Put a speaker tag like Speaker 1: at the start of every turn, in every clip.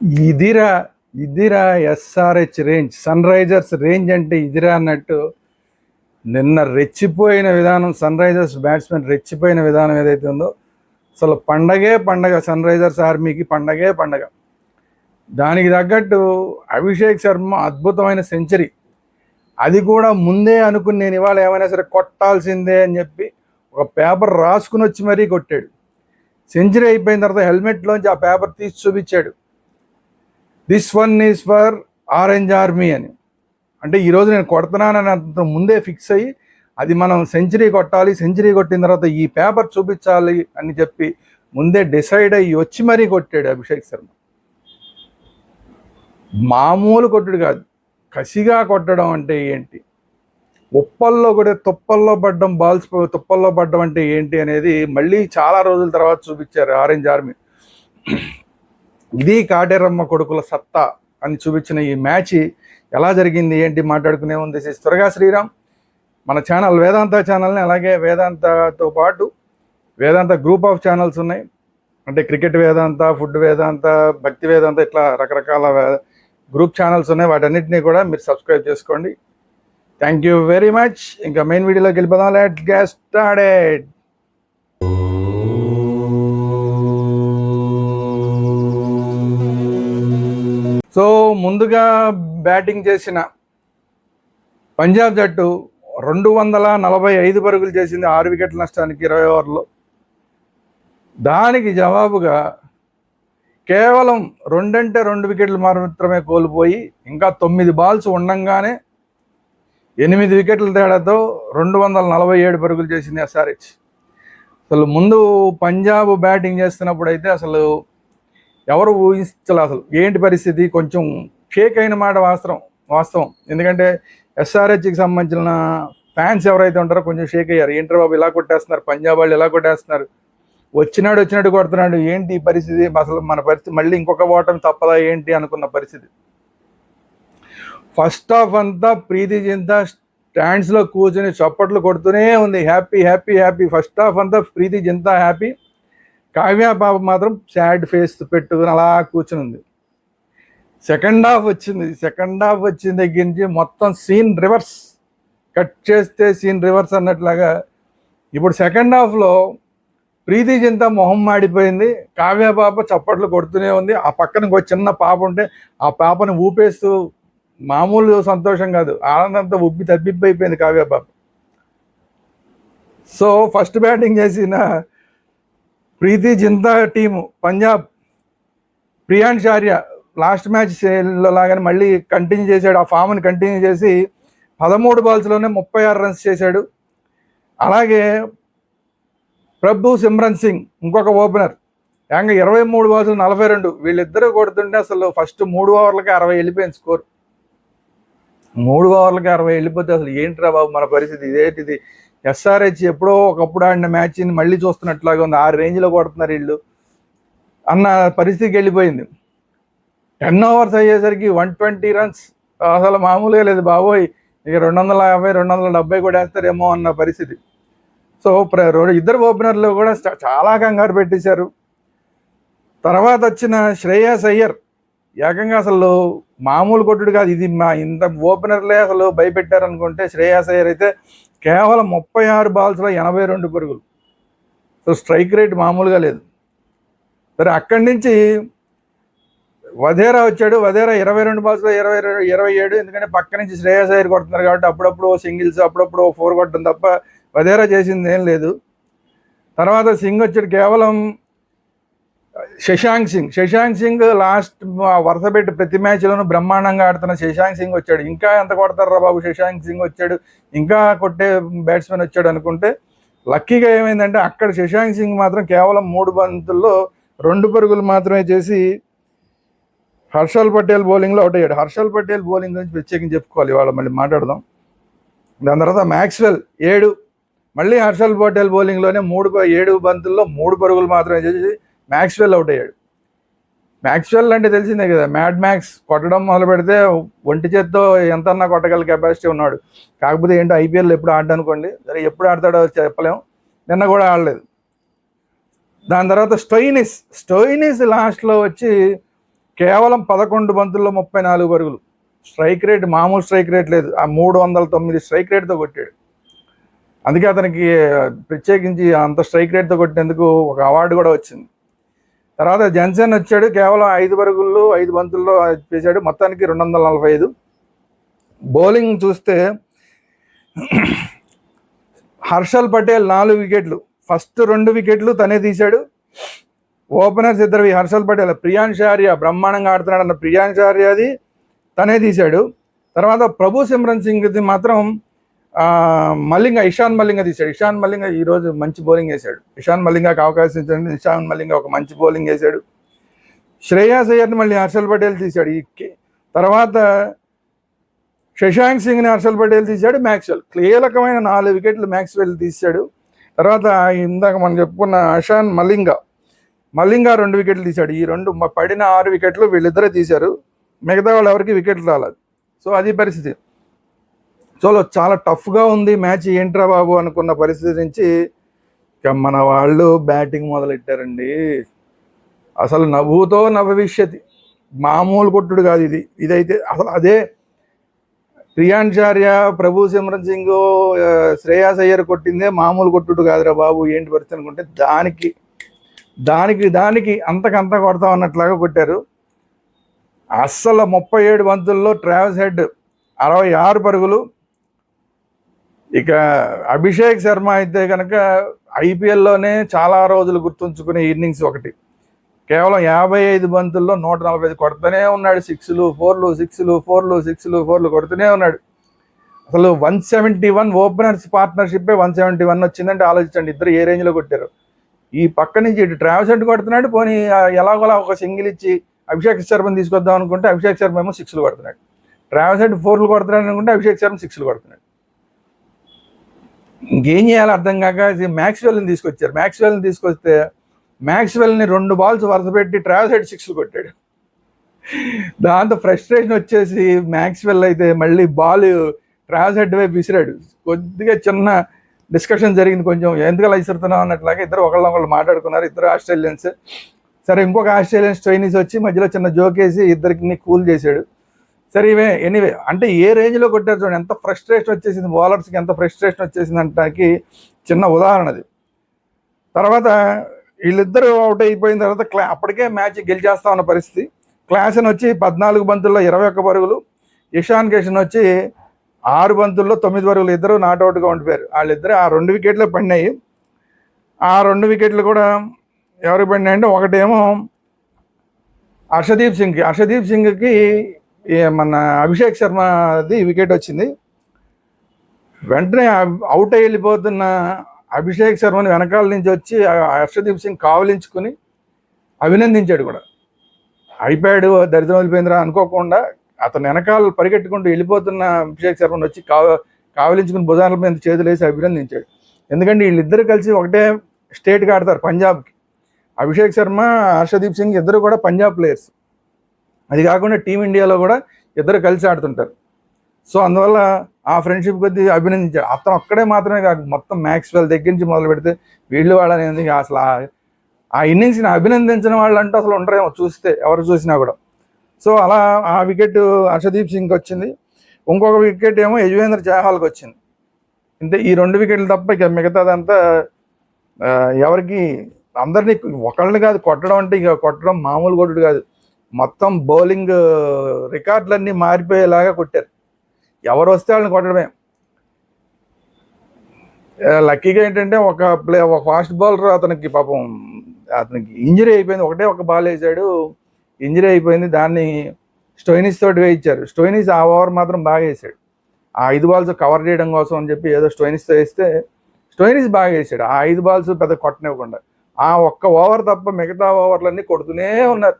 Speaker 1: ఇదిరా ఇదిరా SRH range Sunrisers range అంటే ఇదిరా అన్నట్టు నిన్న రెచ్చిపోయిన విధానం సన్ రైజర్స్ బ్యాట్స్మెన్ రెచ్చిపోయిన విధానం ఏదైతే ఉందో అసలు పండగే పండగ సన్ రైజర్స్ ఆర్మీకి పండగే పండగ. దానికి తగ్గట్టు అభిషేక్ శర్మ అద్భుతమైన సెంచరీ. అది కూడా ముందే అనుకుని నేను ఇవాళ ఏమైనా సరే కొట్టాల్సిందే అని చెప్పి ఒక పేపర్ రాసుకుని వచ్చి మరీ కొట్టాడు. సెంచరీ అయిపోయిన తర్వాత హెల్మెట్లోంచి ఆ పేపర్ తీసి చూపించాడు. This one is for orange army అని. అంటే ఈరోజు నేను కొడుతున్నానని అంత ముందే ఫిక్స్ అయ్యి అది మనం సెంచరీ కొట్టాలి సెంచరీ కొట్టిన తర్వాత ఈ పేపర్ చూపించాలి అని చెప్పి ముందే డిసైడ్ అయ్యి వచ్చి మరీ కొట్టాడు అభిషేక్ శర్మ. మామూలు కొట్టుడు కాదు. కసిగా కొట్టడం అంటే ఏంటి? ఉప్పల్లో కూడా తుప్పల్లో పడ్డం బాల్స్ తుప్పల్లో పడ్డం అంటే ఏంటి అనేది మళ్ళీ చాలా రోజుల తర్వాత చూపించారు ఆరెంజ్ ఆర్మీ. ఇది కాటేరమ్మ కొడుకుల సత్తా అని చూపించిన ఈ మ్యాచ్ ఎలా జరిగింది ఏంటి మాట్లాడుకునే ఉంది త్వరగా శ్రీరామ్. మన ఛానల్ వేదాంత ఛానల్ని అలాగే వేదాంతతో పాటు వేదాంత గ్రూప్ ఆఫ్ ఛానల్స్ ఉన్నాయి. అంటే క్రికెట్ వేదాంత ఫుడ్ వేదాంత భక్తి వేదాంత ఇట్లా రకరకాల గ్రూప్ ఛానల్స్ ఉన్నాయి. వాటన్నిటిని కూడా మీరు సబ్స్క్రైబ్ చేసుకోండి. థ్యాంక్ యూ వెరీ మచ్ ఇంకా మెయిన్ వీడియోలోకి వెళ్ళిపోదాం. లెట్ గ్యాస్ స్టార్టెడ్ సో ముందుగా బ్యాటింగ్ చేసిన పంజాబ్ జట్టు రెండు వందల నలభై ఐదు పరుగులు చేసింది ఆరు వికెట్ల నష్టానికి ఇరవై ఓవర్లో. దానికి జవాబుగా కేవలం రెండంటే రెండు వికెట్లు మాత్రమే కోల్పోయి ఇంకా తొమ్మిది బాల్స్ ఉండంగానే ఎనిమిది వికెట్ల తేడాతో రెండు వందల నలభై ఏడు పరుగులు చేసింది ఎస్ఆర్హెచ్. అసలు ముందు పంజాబ్ బ్యాటింగ్ చేస్తున్నప్పుడు అయితే అసలు ఎవరు ఊహించలే అసలు. ఏంటి పరిస్థితి? కొంచెం షేక్ అయిన మాట వాస్తవం వాస్తవం. ఎందుకంటే ఎస్ఆర్హెచ్కి సంబంధించిన ఫ్యాన్స్ ఎవరైతే ఉంటారో కొంచెం షేక్ అయ్యారు. ఏంటర్ బాబు ఇలా కొట్టేస్తున్నారు? పంజాబ్ వాళ్ళు ఇలా కొట్టేస్తున్నారు? వచ్చినాడు వచ్చినట్టు కొడుతున్నాడు. ఏంటి ఈ పరిస్థితి? అసలు మన పరిస్థితి మళ్ళీ ఇంకొక ఓటమి తప్పదా ఏంటి అనుకున్న పరిస్థితి. ఫస్ట్ హాఫ్ అంతా ప్రీతి జింతా స్టాండ్స్లో కూర్చొని చప్పట్లు కొడుతూనే ఉంది. Happy happy happy first half అంతా ప్రీతి జింతా హ్యాపీ కావ్య బాబు మాత్రం సాడ్ ఫేస్ పెట్టుకుని అలా కూర్చుని ఉంది సెకండ్ హాఫ్ వచ్చింది. సెకండ్ హాఫ్ వచ్చిన దగ్గర నుంచి మొత్తం సీన్ రివర్స్ కట్ చేస్తే సీన్ రివర్స్ అన్నట్లాగా. ఇప్పుడు సెకండ్ హాఫ్లో ప్రీతి చింత మొహం మాడిపోయింది. కావ్య పాప చప్పట్లు కొడుతూనే ఉంది. ఆ పక్కన ఒక చిన్న పాప ఉంటే ఆ పాపని ఊపేస్తూ మామూలు సంతోషం కాదు. ఆనందంతో ఉబ్బి తబ్బిబ్బైపోయింది కావ్య పాప సో ఫస్ట్ బ్యాటింగ్ చేసిన Preity Zinta team Punjab. Priyansh Arya last match లాగానే మళ్ళీ కంటిన్యూ చేశాడు. ఆ ఫామ్ని కంటిన్యూ చేసి పదమూడు బాల్స్లోనే ముప్పై ఆరు రన్స్ చేశాడు. అలాగే ప్రభు సిమ్రన్ సింగ్ ఇంకొక ఓపెనర్ యాంగ ఇరవై మూడు బాల్స్ నలభై రెండు. వీళ్ళిద్దరూ కొడుతుంటే అసలు ఫస్ట్ మూడు ఓవర్లకి అరవై వెళ్ళిపోయింది స్కోర్ మూడు ఓవర్లకి అరవై వెళ్ళిపోతే అసలు ఏంట్రా బాబు మన పరిస్థితి? ఇదేంటిది? ఎస్ఆర్హెచ్ ఎప్పుడో ఒకప్పుడు ఆడిన మ్యాచ్ని మళ్ళీ చూస్తున్నట్లాగా ఉంది. ఆ రేంజ్లో కొడుతున్నారు వీళ్ళు. అన్న పరిస్థితికి వెళ్ళిపోయింది. టెన్ ఓవర్స్ అయ్యేసరికి వన్ ట్వంటీ రన్స్ అసలు మామూలుగా లేదు బాబోయ్. ఇక రెండు వందల యాభై రెండు వందల డెబ్బై కూడా వేస్తారేమో అన్న పరిస్థితి. సో ఇద్దరు ఓపెనర్లు కూడా చాలా కంగారు పెట్టేశారు. తర్వాత వచ్చిన శ్రేయస్ అయ్యర్. ఏకంగా అసలు మామూలు కొట్టుడు కాదు. ఇది మా ఇంత ఓపెనర్లే అసలు భయపెట్టారనుకుంటే శ్రేయాస్ అయ్యర్ అయితే కేవలం ముప్పై ఆరు బాల్స్లో ఎనభై రెండు పరుగులు. సో స్ట్రైక్ రేట్ మామూలుగా లేదు. సరే అక్కడి నుంచి వధేరా వచ్చాడు. వధేరా ఇరవై రెండు బాల్స్లో ఇరవై రెండు ఇరవై ఏడు ఎందుకంటే పక్క నుంచి శ్రేయస్ అయ్యర్ కొడుతున్నారు కాబట్టి అప్పుడప్పుడు సింగిల్స్ అప్పుడప్పుడు ఫోర్ కొట్టడం తప్ప వధేరా చేసింది ఏం లేదు. తర్వాత సింగ్ వచ్చాడు. కేవలం శశాంక్ సింగ్. శశాంక్ సింగ్ లాస్ట్ వరుస పెట్టి ప్రతి మ్యాచ్లోనూ బ్రహ్మాండంగా ఆడుతున్న శశాంక్ సింగ్ వచ్చాడు. ఇంకా ఎంత కొడతారా బాబు శశాంక్ సింగ్ వచ్చాడు. ఇంకా కొట్టే బ్యాట్స్మెన్ వచ్చాడు అనుకుంటే లక్కీగా ఏమైందంటే అక్కడ శశాంక్ సింగ్ మాత్రం కేవలం మూడు బంతుల్లో రెండు పరుగులు మాత్రమే చేసి హర్షల్ పటేల్ బౌలింగ్లో అవుట్ అయ్యాడు. హర్షల్ పటేల్ బౌలింగ్ గురించి ప్రత్యేకంగా చెప్పుకోవాలి. ఇవాళ మళ్ళీ మాట్లాడదాం. దాని తర్వాత మ్యాక్స్వెల్ ఏడు. మళ్ళీ హర్షల్ పటేల్ బౌలింగ్లోనే మూడు ఏడు బంతుల్లో మూడు పరుగులు మాత్రమే చేసి మ్యాక్స్వెల్ అవుట్ అయ్యాడు. మ్యాక్స్వెల్ అంటే తెలిసిందే కదా మ్యాడ్ మ్యాక్స్ కొట్టడం మొదలు పెడితే ఒంటి చేత్తో ఎంతన్నా కొట్టగల కెపాసిటీ ఉన్నాడు. కాకపోతే ఏంటో ఐపీఎల్ ఎప్పుడు ఆడనుకోండి సరే ఎప్పుడు ఆడతాడో చెప్పలేం నిన్న కూడా ఆడలేదు. దాని తర్వాత స్టోయినిస్ స్టోయినిస్ లాస్ట్లో వచ్చి కేవలం పదకొండు బంతుల్లో ముప్పై నాలుగు పరుగులు. స్ట్రైక్ రేట్ మామూలు స్ట్రైక్ రేట్ లేదు ఆ మూడు వందల తొమ్మిది స్ట్రైక్ రేట్తో కొట్టాడు. అందుకే అతనికి ప్రత్యేకించి అంత స్ట్రైక్ రేట్తో కొట్టినందుకు ఒక అవార్డు కూడా వచ్చింది. తర్వాత జన్సన్ వచ్చాడు కేవలం ఐదు పరుగుల్లో ఐదు బంతుల్లో చేశాడు. మొత్తానికి రెండు వందల నలభై ఐదు. బౌలింగ్ చూస్తే హర్షల్ పటేల్ నాలుగు వికెట్లు. ఫస్ట్ రెండు వికెట్లు తనే తీశాడు. ఓపెనర్స్ ఇద్దరు హర్షల్ పటేల్ ప్రియాంశ్ ఆర్య బ్రహ్మాండంగా ఆడుతున్నాడు అన్న ప్రియాంశ్ ఆర్యది తనే తీశాడు. తర్వాత ప్రభు సిమ్రన్ సింగ్ది మాత్రం మల్లింగ ఇషాన్ మల్లింగ తీశాడు. ఇషాన్ మల్లింగ ఈరోజు మంచి బౌలింగ్ వేశాడు ఇషాన్ మల్లింగకి అవకాశం ఇచ్చాడు ఇషాన్ మల్లింగ ఒక మంచి బౌలింగ్ వేశాడు శ్రేయాస్ అయ్యర్ని మళ్ళీ హర్షల్ పటేల్ తీశాడు. ఈ తర్వాత శశాంక్ సింగ్ని హర్షల్ పటేల్ తీశాడు. మ్యాక్స్వెల్ కీలకమైన నాలుగు వికెట్లు మ్యాక్స్వెల్ తీశాడు. తర్వాత ఇందాక మనం చెప్పుకున్న అషాన్ మలింగ మలింగ రెండు వికెట్లు తీశాడు. ఈ రెండు పడిన ఆరు వికెట్లు వీళ్ళిద్దరే తీశారు. మిగతా వాళ్ళు ఎవరికి వికెట్లు రాలేదు. సో అది పరిస్థితి. సో చాలా టఫ్గా ఉంది మ్యాచ్. ఏంట్రా బాబు అనుకున్న పరిస్థితి నుంచి ఇక మన వాళ్ళు బ్యాటింగ్ మొదలెట్టారండి. అసలు నవ్వుతో నవ్విష్యతి మామూలు కొట్టుడు కాదు ఇది. ఇదైతే అసలు అదే ప్రియాంచార్య ప్రభు సిమ్రన్ సింగ్ శ్రేయాస్ అయ్యర్ కొట్టిందే మామూలు కొట్టుడు కాదురా బాబు. ఏంటి పరిస్థితి అనుకుంటే దానికి దానికి దానికి అంతకంత కొడతాం అన్నట్లాగా కొట్టారు. అస్సలు ముప్పై ఏడు బంతుల్లో ట్రావెల్స్ హెడ్ అరవై ఆరు పరుగులు ఇక అభిషేక్ శర్మ అయితే కనుక ఐపీఎల్లోనే చాలా రోజులు గుర్తుంచుకునే ఇన్నింగ్స్ ఒకటి. కేవలం యాభై ఐదు బంతుల్లో నూట నలభై ఐదు కొడుతూనే ఉన్నాడు. సిక్స్లు ఫోర్లు సిక్స్లు ఫోర్లు సిక్స్లు ఫోర్లు కొడుతూనే ఉన్నాడు. అసలు వన్ సెవెంటీ వన్ ఓపెనర్స్ పార్ట్నర్షిప్పే వన్ సెవెంటీ వన్ వచ్చిందంటే ఆలోచించండి. ఇద్దరు ఏ రేంజ్లో కొట్టారు? ఈ పక్క నుంచి ఇటు ట్రావెల్స్ అంటూ కొడుతున్నాడు. పోనీ ఎలాగోలా ఒక సింగిల్ ఇచ్చి అభిషేక్ శర్మని తీసుకొద్దాం అనుకుంటే అభిషేక్ శర్మ ఏమో సిక్స్లు కొడుతున్నాడు. ట్రావెల్స్ హెడ్ ఫోర్లు కొడుతున్నాడు అనుకుంటే అభిషేక్ శర్మ సిక్స్లు కొడుతున్నాడు. ఇంకేం చేయాలో అర్థం కాక మ్యాక్స్వెల్ని తీసుకొచ్చారు. మ్యాక్స్వెల్ని తీసుకొస్తే మ్యాక్స్వెల్ని రెండు బాల్స్ వరుస పెట్టి ట్రావెల్ హెడ్ సిక్స్లు కొట్టాడు. దాంతో ఫ్రస్ట్రేషన్ వచ్చేసి మ్యాక్స్వెల్ అయితే మళ్ళీ బాల్ ట్రావెల్స్ హెడ్ వైపు విసిరాడు. కొద్దిగా చిన్న డిస్కషన్ జరిగింది కొంచెం. ఎందుకు అలా విసురుతున్నావు అన్నట్లాగా ఇద్దరు ఒకళ్ళ ఒకళ్ళు మాట్లాడుకున్నారు. ఇద్దరు ఆస్ట్రేలియన్స్. సరే ఇంకొక ఆస్ట్రేలియన్స్ చైనీస్ వచ్చి మధ్యలో చిన్న జోక్ వేసి ఇద్దరికి కూల్ చేశాడు. సరే ఇవే ఎనీవే అంటే ఏ రేంజ్లో కొట్టారు చూడండి ఎంత ఫ్రస్ట్రేషన్ వచ్చేసింది బౌలర్స్కి ఎంత ఫ్రస్ట్రేషన్ వచ్చేసింది అంటానికి చిన్న ఉదాహరణ అది. తర్వాత వీళ్ళిద్దరూ అవుట్ అయిపోయిన తర్వాత క్లా అప్పటికే మ్యాచ్ గెలిచేస్తా ఉన్న పరిస్థితి. క్లాసన్ వచ్చి పద్నాలుగు బంతుల్లో ఇరవై ఒక్క పరుగులు ఇషాన్ కిషన్ వచ్చి ఆరు బంతుల్లో తొమ్మిది పరుగులు ఇద్దరు నాట్అవుట్గా ఉండిపోయారు. వాళ్ళిద్దరు ఆ రెండు వికెట్లు పడినాయి. ఆ రెండు వికెట్లు కూడా ఎవరికి పడినాయి అంటే ఒకటేమో హర్షదీప్ సింగ్కి హర్షదీప్ సింగ్కి మన అభిషేక్ శర్మది వికెట్ వచ్చింది. వెంటనే అవుట్ అయి వెళ్ళిపోతున్న అభిషేక్ శర్మని వెనకాల నుంచి వచ్చి హర్షదీప్ సింగ్ కావలించుకుని అభినందించాడు కూడా. అయిపోయాడు దరిద్రం వెళ్ళిపోయిందిరా అనుకోకుండా అతను వెనకాల పరిగెట్టుకుంటూ వెళ్ళిపోతున్న అభిషేక్ శర్మని వచ్చి కావ కావలించుకుని భుజాల మీద చేతులు వేసి అభినందించాడు. ఎందుకంటే వీళ్ళిద్దరు కలిసి ఒకటే స్టేట్కి ఆడతారు పంజాబ్కి. అభిషేక్ శర్మ హర్షదీప్ సింగ్ ఇద్దరు కూడా పంజాబ్ ప్లేయర్స్. అది కాకుండా టీమిండియాలో కూడా ఇద్దరు కలిసి ఆడుతుంటారు. సో అందువల్ల ఆ ఫ్రెండ్షిప్ కొద్ది అభినందించాడు అతను ఒక్కడే మాత్రమే కాదు మొత్తం మ్యాక్స్వెల్ దగ్గర నుంచి మొదలు పెడితే వీళ్ళు వాళ్ళని అసలు ఆ- ఇన్నింగ్స్ని అభినందించిన వాళ్ళు అంటూ అసలు ఉండరేమో చూస్తే ఎవరు చూసినా కూడా. సో అలా ఆ వికెట్ హర్షదీప్ సింగ్కి వచ్చింది. ఇంకొక వికెట్ ఏమో యజువేంద్ర చహల్కి వచ్చింది. అంటే ఈ రెండు వికెట్లు తప్ప ఇక మిగతాదంతా ఎవరికి అందరినీ ఒకళ్ళని కాదు కొట్టడం అంటే ఇక కొట్టడం మామూలు కొట్టుడు కాదు. మొత్తం బౌలింగ్ రికార్డులన్నీ మారిపోయేలాగా కొట్టారు. ఎవరు వస్తే వాళ్ళని కొట్టడమే. లక్కీగా ఏంటంటే ఒక ప్లే ఒక ఫాస్ట్ బౌలర్ అతనికి పాపం అతనికి ఇంజరీ అయిపోయింది. ఒకటే ఒక బాల్ వేసాడు ఇంజరీ అయిపోయింది. దాన్ని స్టోయినిస్ తోటి వేయించారు. స్టోయినిస్ ఆ ఓవర్ మాత్రం బాగా వేసాడు. ఆ ఐదు బాల్స్ కవర్ చేయడం కోసం అని చెప్పి ఏదో స్టోయినిస్తో వేస్తే స్టోయినిస్ బాగా వేసాడు. ఆ ఐదు బాల్స్ పెద్ద కొట్టనివ్వకుండా. ఆ ఒక్క ఓవర్ తప్ప మిగతా ఓవర్లన్నీ కొడుతూనే ఉన్నారు.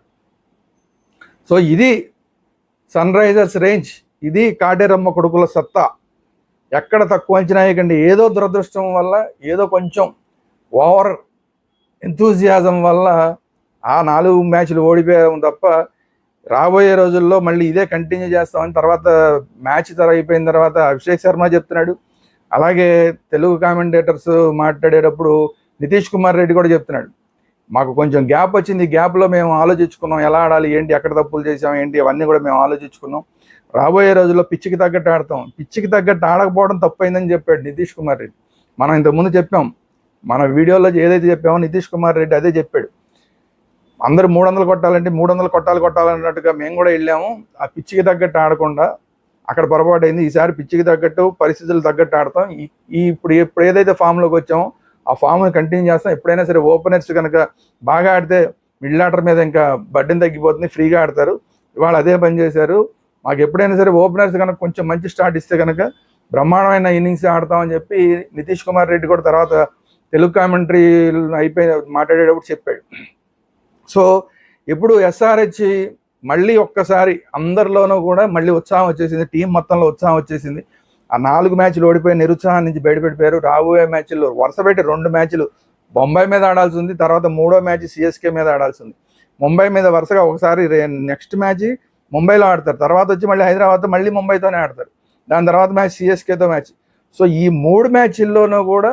Speaker 1: సో ఇది సన్ రైజర్స్ రేంజ్ ఇది కాటేరమ్మ కొడుకుల సత్తా. ఎక్కడ తక్కువ అంచనా వేయకండి. ఏదో దురదృష్టం వల్ల ఏదో కొంచెం ఓవర్ ఎంతూజియాజం వల్ల ఆ నాలుగు మ్యాచ్లు ఓడిపోయాము తప్ప రాబోయే రోజుల్లో మళ్ళీ ఇదే కంటిన్యూ చేస్తామని తర్వాత మ్యాచ్ తర అయిపోయిన తర్వాత అభిషేక్ శర్మ చెప్తున్నాడు. అలాగే తెలుగు కామెంటేటర్స్ మాట్లాడేటప్పుడు నితీష్ కుమార్ రెడ్డి కూడా చెప్తున్నాడు. మాకు కొంచెం గ్యాప్ వచ్చింది. ఈ గ్యాప్లో మేము ఆలోచించుకున్నాం. ఎలా ఆడాలి? ఏంటి? ఎక్కడ తప్పులు చేసాం ఏంటి? అవన్నీ కూడా మేము ఆలోచించుకున్నాం. రాబోయే రోజుల్లో పిచ్చికి తగ్గట్టు ఆడతాం. పిచ్చికి తగ్గట్టు ఆడకపోవడం తప్పైందని చెప్పాడు నితీష్ కుమార్ రెడ్డి. మనం ఇంతకుముందు చెప్పాం. మన వీడియోలో ఏదైతే చెప్పామో నితీష్ కుమార్ రెడ్డి అదే చెప్పాడు. అందరూ మూడు వందలు కొట్టాలంటే మూడు వందలు కొట్టాలి కొట్టాలన్నట్టుగా మేము కూడా వెళ్ళాము. ఆ పిచ్చికి తగ్గట్టు ఆడకుండా అక్కడ పొరపాటు అయింది ఈసారి పిచ్చికి తగ్గట్టు పరిస్థితులు తగ్గట్టు ఆడతాం. ఈ ఈ ఇప్పుడు ఇప్పుడు ఏదైతే ఫామ్లోకి వచ్చామో ఆ ఫామ్ని కంటిన్యూ చేస్తాం. ఎప్పుడైనా సరే ఓపెనర్స్ కనుక బాగా ఆడితే మిడిల్ ఆర్డర్ మీద ఇంకా బడ్డెన్ తగ్గిపోతుంది ఫ్రీగా ఆడతారు. ఇవాళ అదే పని చేశారు. మాకు ఎప్పుడైనా సరే ఓపెనర్స్ కనుక కొంచెం మంచి స్టార్ట్ ఇస్తే కనుక బ్రహ్మాండమైన ఇన్నింగ్స్ ఆడతామని చెప్పి నితీష్ కుమార్ రెడ్డి కూడా తర్వాత తెలుగు కామెంటరీ అయిపోయి మాట్లాడేటప్పుడు చెప్పాడు. సో ఇప్పుడు ఎస్ఆర్హెచ్ మళ్ళీ ఒక్కసారి అందరిలోనూ కూడా మళ్ళీ ఉత్సాహం వచ్చేసింది. టీం మొత్తంలో ఉత్సాహం వచ్చేసింది. ఆ నాలుగు మ్యాచ్లు ఓడిపోయి నిరుత్సాహం నుంచి బయటపెట్టిపోయారు రాబోయే మ్యాచ్ల్లో వరుస పెట్టి రెండు మ్యాచ్లు బొంబాయి మీద ఆడాల్సి ఉంది. తర్వాత మూడో మ్యాచ్ సిఎస్కే మీద ఆడాల్సి ఉంది. ముంబై మీద వరుసగా ఒకసారి నెక్స్ట్ మ్యాచ్ ముంబైలో ఆడతారు. తర్వాత వచ్చి మళ్ళీ హైదరాబాద్ మళ్ళీ ముంబైతోనే ఆడతారు. దాని తర్వాత మ్యాచ్ సిఎస్కేతో మ్యాచ్. సో ఈ మూడు మ్యాచ్ల్లోనూ కూడా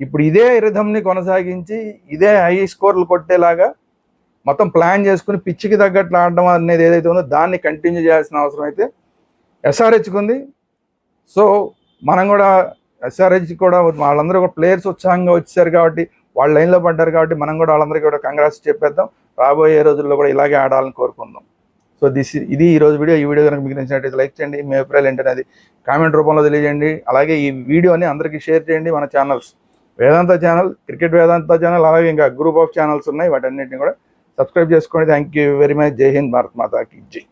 Speaker 1: ఇప్పుడు ఇదే రిధంని కొనసాగించి ఇదే హై స్కోర్లు కొట్టేలాగా మొత్తం ప్లాన్ చేసుకుని పిచ్చికి తగ్గట్లు ఆడడం అనేది ఏదైతే ఉందో దాన్ని కంటిన్యూ చేయాల్సిన అవసరం అయితే ఎస్ఆర్హెచ్కి ఉంది సో మనం కూడా ఎస్ఆర్హెచ్ కూడా వాళ్ళందరూ కూడా ప్లేయర్స్ ఉత్సాహంగా వచ్చారు కాబట్టి వాళ్ళు లైన్లో పడ్డారు కాబట్టి మనం కూడా వాళ్ళందరికీ కూడా కంగ్రాస్ చెప్పేద్దాం. రాబోయే రోజుల్లో కూడా ఇలాగే ఆడాలని కోరుకుందాం. సో దిస్ ఇది ఈ రోజు వీడియో. ఈ వీడియో కనుక మీకు నచ్చినట్టయితే లైక్ చేయండి. మీ అభిప్రాయాలు ఏంటనేది కామెంట్ రూపంలో తెలియజేయండి. అలాగే ఈ వీడియోని అందరికీ షేర్ చేయండి మన channels Vedanta channel cricket Vedanta channel అలాగే ఇంకా గ్రూప్ ఆఫ్ ఛానల్స్ ఉన్నాయి. వాటన్నిటిని కూడా సబ్స్క్రైబ్ చేసుకోండి. థ్యాంక్ యూ వెరీ మచ్ జై హింద్ భారత్ మాతాకి జై